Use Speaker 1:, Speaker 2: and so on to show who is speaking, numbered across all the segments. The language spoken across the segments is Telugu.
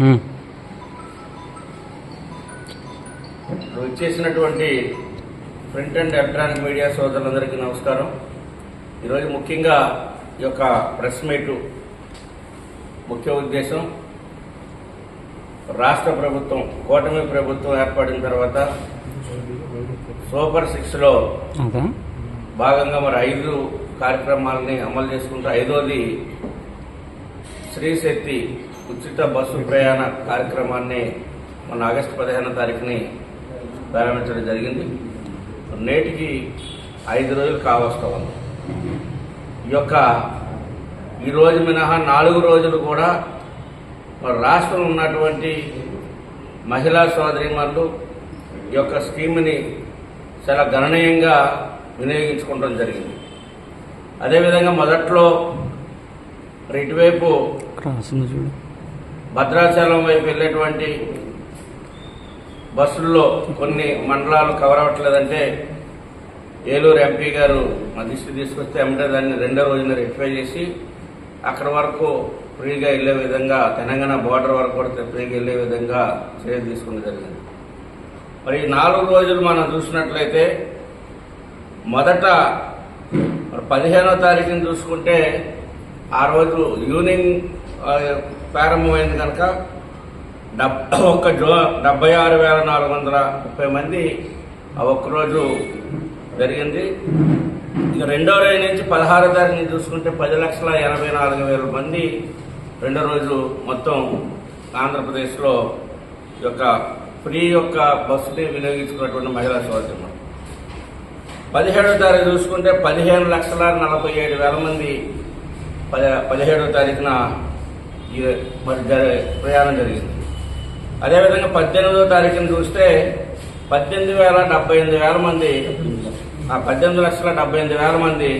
Speaker 1: ఉమ్.
Speaker 2: వచ్చేసినటువంటి ప్రింట్ అండ్ ఎలక్ట్రానిక్ మీడియా సోదరులందరికీ నమస్కారం ఈరోజు ముఖ్యంగా ఈ యొక్క ప్రెస్ మీట్ ముఖ్య ఉద్దేశం రాష్ట్ర ప్రభుత్వం కూటమి ప్రభుత్వం ఏర్పడిన తర్వాత సూపర్ సిక్స్లో భాగంగా మరి ఐదు కార్యక్రమాలని అమలు చేసుకుంటూ ఐదోది శ్రీ శక్తి ఉచిత బస్సు ప్రయాణ కార్యక్రమాన్ని మన ఆగస్టు పదిహేనో తారీఖుని ప్రారంభించడం జరిగింది. నేటికి ఐదు రోజులు కావస్తా ఉంది ఈ యొక్క ఈ రోజు మినహా నాలుగు రోజులు కూడా మన రాష్ట్రంలో ఉన్నటువంటి మహిళా సోదరిమణులు ఈ యొక్క స్కీమ్ని చాలా గణనీయంగా వినియోగించుకోవడం జరిగింది. అదేవిధంగా మొదట్లో ఇటువైపు
Speaker 1: చూడు.
Speaker 2: భద్రాచలం వైపు వెళ్ళేటువంటి బస్సుల్లో కొన్ని మండలాలు కవర్ అవ్వట్లేదంటే ఏలూరు ఎంపీ గారు మా దృష్టి తీసుకొస్తే వెంటనే దాన్ని రెండో రోజున రెక్టిఫై చేసి అక్కడ వరకు ఫ్రీగా వెళ్ళే విధంగా తెలంగాణ బార్డర్ వరకు కూడా ఫ్రీగా వెళ్ళే విధంగా చర్య తీసుకుని జరిగింది. మరి నాలుగు రోజులు మనం చూసినట్లయితే మొదట పదిహేనో తారీఖుని చూసుకుంటే ఆ రోజు ఈవినింగ్ ప్రారంభమైంది కనుక డబ్ ఒక్క జో డెబ్బై ఆరు వేల నాలుగు వందల ముప్పై మంది ఒక్కరోజు జరిగింది. ఇక రెండో రోజు నుంచి పదహారో తారీఖు నుంచి చూసుకుంటే పది లక్షల ఎనభై నాలుగు వేల మంది రెండో రోజు మొత్తం ఆంధ్రప్రదేశ్లో ఈ యొక్క ఫ్రీ యొక్క బస్సుని వినియోగించుకున్నటువంటి మహిళా సోదరులు. పదిహేడో తారీఖు చూసుకుంటే పదిహేను లక్షల నలభై ఏడు వేల మంది పది పదిహేడో తారీఖున ప్రయాణం జరిగింది. అదేవిధంగా పద్దెనిమిదో తారీఖున చూస్తే పద్దెనిమిది వేల డెబ్బై ఎనిమిది వేల మంది ఆ పద్దెనిమిది లక్షల డెబ్బై ఎనిమిది వేల మంది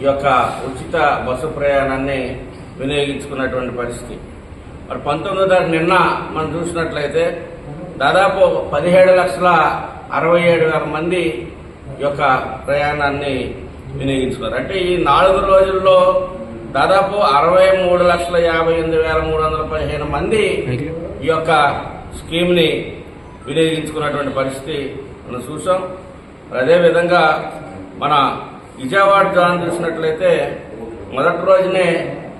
Speaker 2: ఈ యొక్క ఉచిత బస్సు ప్రయాణాన్ని వినియోగించుకున్నటువంటి పరిస్థితి. మరి పంతొమ్మిదో తారీఖు నిన్న మనం చూసినట్లయితే దాదాపు పదిహేడు లక్షల అరవై ఏడు వేల మంది ఈ యొక్క ప్రయాణాన్ని వినియోగించుకున్నారు. అంటే ఈ నాలుగు రోజుల్లో దాదాపు అరవై మూడు లక్షల యాభై ఎనిమిది వేల మూడు వందల పదిహేను మంది ఈ యొక్క స్కీమ్ని వినియోగించుకున్నటువంటి పరిస్థితి మనం చూసాం అదేవిధంగా మన విజయవాడ జోన్ చూసినట్లయితే మొదటి రోజునే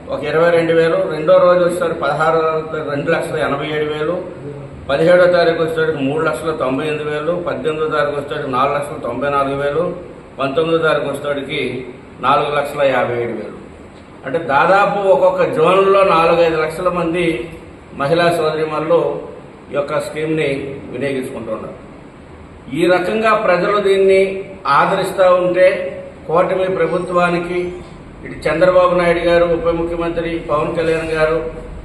Speaker 2: ఒక ఇరవై రెండు వేలు రెండో రోజు వచ్చేసరికి పదహారు రెండు లక్షల ఎనభై ఏడు వేలు పదిహేడో తారీఖు వచ్చేసరికి మూడు లక్షల తొంభై ఎనిమిది వేలు పద్దెనిమిదో తారీఖు వచ్చేసరికి నాలుగు లక్షల తొంభై నాలుగు వేలు పంతొమ్మిదో తారీఖు వచ్చేసరికి నాలుగు లక్షల యాభై ఏడు వేలు. అంటే దాదాపు ఒక్కొక్క జోన్లో నాలుగైదు లక్షల మంది మహిళా సోదరిమణులు ఈ యొక్క స్కీమ్ని వినియోగించుకుంటున్నారు ఈ రకంగా ప్రజలు దీన్ని ఆదరిస్తూ ఉంటే కూటమి ప్రభుత్వానికి ఇటు చంద్రబాబు నాయుడు గారు ఉప ముఖ్యమంత్రి పవన్ కళ్యాణ్ గారు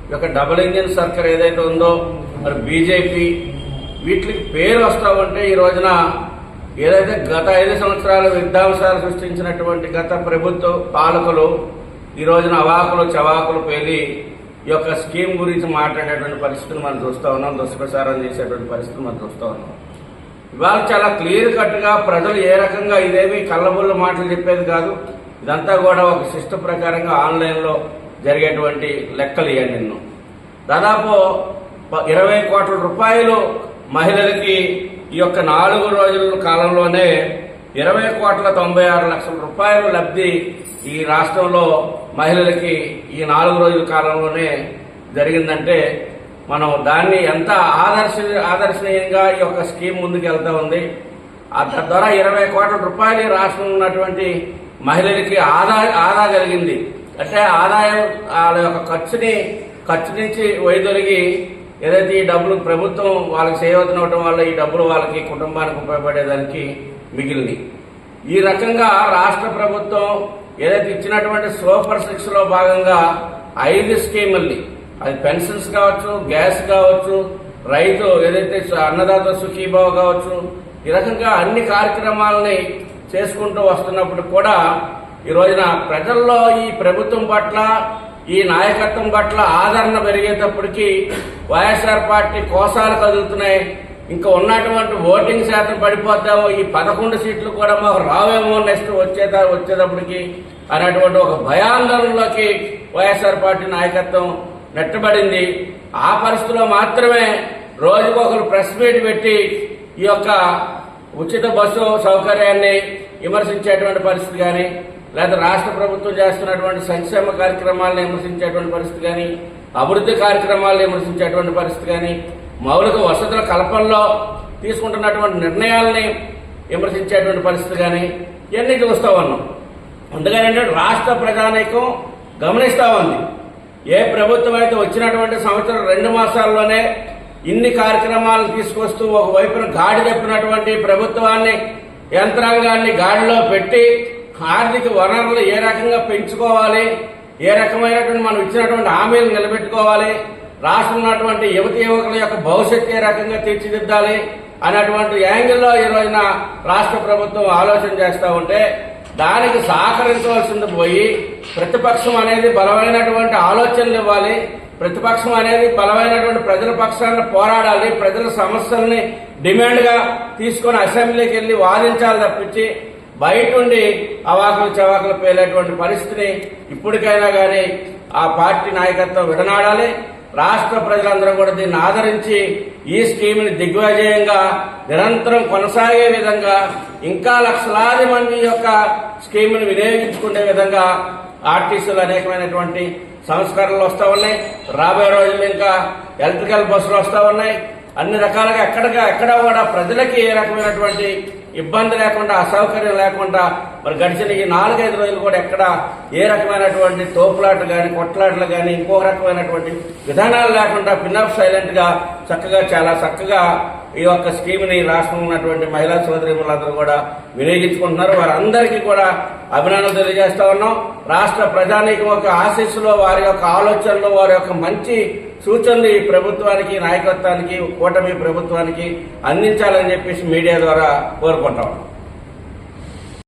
Speaker 2: ఈ యొక్క డబుల్ ఇంజిన్ సర్కార్ ఏదైతే ఉందో మరి బీజేపీ వీటికి పేరు వస్తూ ఉంటే ఈ రోజున ఏదైతే గత ఐదు సంవత్సరాలు విధ్వంసాలు సృష్టించినటువంటి గత ప్రభుత్వ పాలకులు ఈ రోజున అవాకులు చవాకులు పేలి ఈ యొక్క స్కీమ్ గురించి మాట్లాడేటువంటి పరిస్థితిని మనం చూస్తూ ఉన్నాం దుష్ప్రచారం చేసేటువంటి పరిస్థితులు మనం చూస్తూ ఉన్నాం. ఇవాళ చాలా క్లియర్ కట్గా ప్రజలు ఏ రకంగా ఇదేమి కళ్ళబుల్ల మాటలు చెప్పేది కాదు. ఇదంతా కూడా ఒక సిస్టమ్ ప్రకారంగా ఆన్లైన్లో జరిగేటువంటి లెక్కలు ఇవ్వండి నిన్ను. దాదాపు ఇరవై కోట్ల రూపాయలు మహిళలకి ఈ యొక్క నాలుగు రోజుల కాలంలోనే ఇరవై కోట్ల తొంభై ఆరు లక్షల రూపాయలు లబ్ధి ఈ రాష్ట్రంలో మహిళలకి ఈ నాలుగు రోజుల కాలంలోనే జరిగిందంటే మనం దాన్ని ఎంత ఆదర్శ ఆదర్శనీయంగా ఈ యొక్క స్కీమ్ ముందుకు వెళ్తూ ఉంది. ఆ తద్వారా ఇరవై కోట్ల రూపాయలు రాష్ట్రంలో ఉన్నటువంటి మహిళలకి ఆదా ఆదా కలిగింది అంటే ఆదాయం వాళ్ళ యొక్క ఖర్చుని ఖర్చు నుంచి వైదొలిగి ఏదైతే ఈ డబ్బులు ప్రభుత్వం వాళ్ళకి చేయవలసిన వల్ల ఈ డబ్బులు వాళ్ళకి కుటుంబానికి ఉపయోగపడేదానికి మిగిలింది. ఈ రకంగా రాష్ట్ర ప్రభుత్వం ఏదైతే ఇచ్చినటువంటి సూపర్ సిక్స్లో భాగంగా ఐదు స్కీముల్ని అది పెన్షన్స్ కావచ్చు గ్యాస్ కావచ్చు రైతు ఏదైతే అన్నదాత సుఖీభావ కావచ్చు ఈ రకంగా అన్ని కార్యక్రమాలని చేసుకుంటూ వస్తున్నప్పుడు కూడా ఈ రోజున ప్రజల్లో ఈ ప్రభుత్వం పట్ల ఈ నాయకత్వం పట్ల ఆదరణ పెరిగేటప్పటికీ వైఎస్ఆర్ పార్టీ కోసాలు కదులుతున్నాయి. ఇంకా ఉన్నటువంటి ఓటింగ్ శాతం పడిపోతామో ఈ పదకొండు సీట్లు కూడా మాకు రావేమో నెక్స్ట్ వచ్చేదా వచ్చేటప్పటికి అనేటువంటి ఒక భయాందోళనలోకి వైఎస్ఆర్ పార్టీ నాయకత్వం నెట్టబడింది. ఆ పరిస్థితిలో మాత్రమే రోజుకు ఒకరు ప్రెస్ మీట్ పెట్టి ఈ యొక్క ఉచిత బస్సు సౌకర్యాన్ని విమర్శించేటువంటి పరిస్థితి కానీ లేదా రాష్ట్ర ప్రభుత్వం చేస్తున్నటువంటి సంక్షేమ కార్యక్రమాలను విమర్శించేటువంటి పరిస్థితి కానీ అభివృద్ధి కార్యక్రమాలను విమర్శించేటువంటి పరిస్థితి కానీ మౌలిక వసతుల కల్పనలో తీసుకుంటున్నటువంటి నిర్ణయాల్ని విమర్శించేటువంటి పరిస్థితి కానీ ఇవన్నీ చూస్తూ ఉన్నాం. అందుకని రాష్ట్ర ప్రజానీకం గమనిస్తూ ఉంది. ఏ ప్రభుత్వం అయితే వచ్చినటువంటి సంవత్సరం రెండు మాసాల్లోనే ఇన్ని కార్యక్రమాలు తీసుకొస్తూ ఒకవైపున గాడి చెప్పినటువంటి ప్రభుత్వాన్ని యంత్రాంగాన్ని గాడిలో పెట్టి ఆర్థిక వనరులు ఏ రకంగా పెంచుకోవాలి ఏ రకమైనటువంటి మనం ఇచ్చినటువంటి హామీలు నిలబెట్టుకోవాలి రాష్ట్రంలో ఉన్నటువంటి యువతి యువకుల యొక్క భవిష్యత్తు ఏ రకంగా తీర్చిదిద్దాలి అనేటువంటి యాంగిల్లో ఈ రోజున రాష్ట్ర ప్రభుత్వం ఆలోచన చేస్తూ ఉంటే దానికి సహకరించవలసింది పోయి ప్రతిపక్షం అనేది బలమైనటువంటి ఆలోచనలు ఇవ్వాలి. ప్రతిపక్షం అనేది బలమైనటువంటి ప్రజల పక్షాన్ని పోరాడాలి. ప్రజల సమస్యల్ని డిమాండ్గా తీసుకొని అసెంబ్లీకి వెళ్ళి వాదించాలి తప్పించి బయట ఉండి అవాకులు చవాకులు పేలేటువంటి పరిస్థితిని ఇప్పటికైనా కానీ ఆ పార్టీ నాయకత్వం విడనాడాలి. రాష్ట్ర ప్రజలందరూ కూడా దీన్ని ఆదరించి ఈ స్కీమ్ని దిగ్విజయంగా నిరంతరం కొనసాగే విధంగా ఇంకా లక్షలాది మంది యొక్క స్కీమ్ని వినియోగించుకునే విధంగా ఆర్టీసీలు అనేకమైనటువంటి సంస్కరణలు వస్తూ ఉన్నాయి. రాబోయే రోజులు ఇంకా ఎలక్ట్రికల్ బస్సులు వస్తూ ఉన్నాయి. అన్ని రకాలుగా ఎక్కడగా ఎక్కడ కూడా ప్రజలకి ఏ రకమైనటువంటి ఇబ్బంది లేకుండా అసౌకర్యం లేకుండా మరి గడిచిన ఈ నాలుగైదు రోజులు కూడా ఎక్కడ ఏ రకమైనటువంటి తోపులాట్లు కానీ కొట్లాట్లు కానీ ఇంకో రకమైనటువంటి విధానాలు లేకుండా పిన్నప్ సైలెంట్గా చక్కగా చాలా చక్కగా ఈ యొక్క స్కీమ్ని రాష్ట్రంలో ఉన్నటువంటి మహిళా సోదరిములందరూ కూడా వినియోగించుకుంటున్నారు. వారందరికీ కూడా అభినందనలు తెలియజేస్తా ఉన్నాం. రాష్ట్ర ప్రజానీకం యొక్క ఆశీస్సులో వారి యొక్క ఆలోచనలో వారి యొక్క మంచి సూచనలు ఈ ప్రభుత్వానికి నాయకత్వానికి కూటమి ప్రభుత్వానికి అందించాలని చెప్పేసి మీడియా ద్వారా కోరుకుంటాం.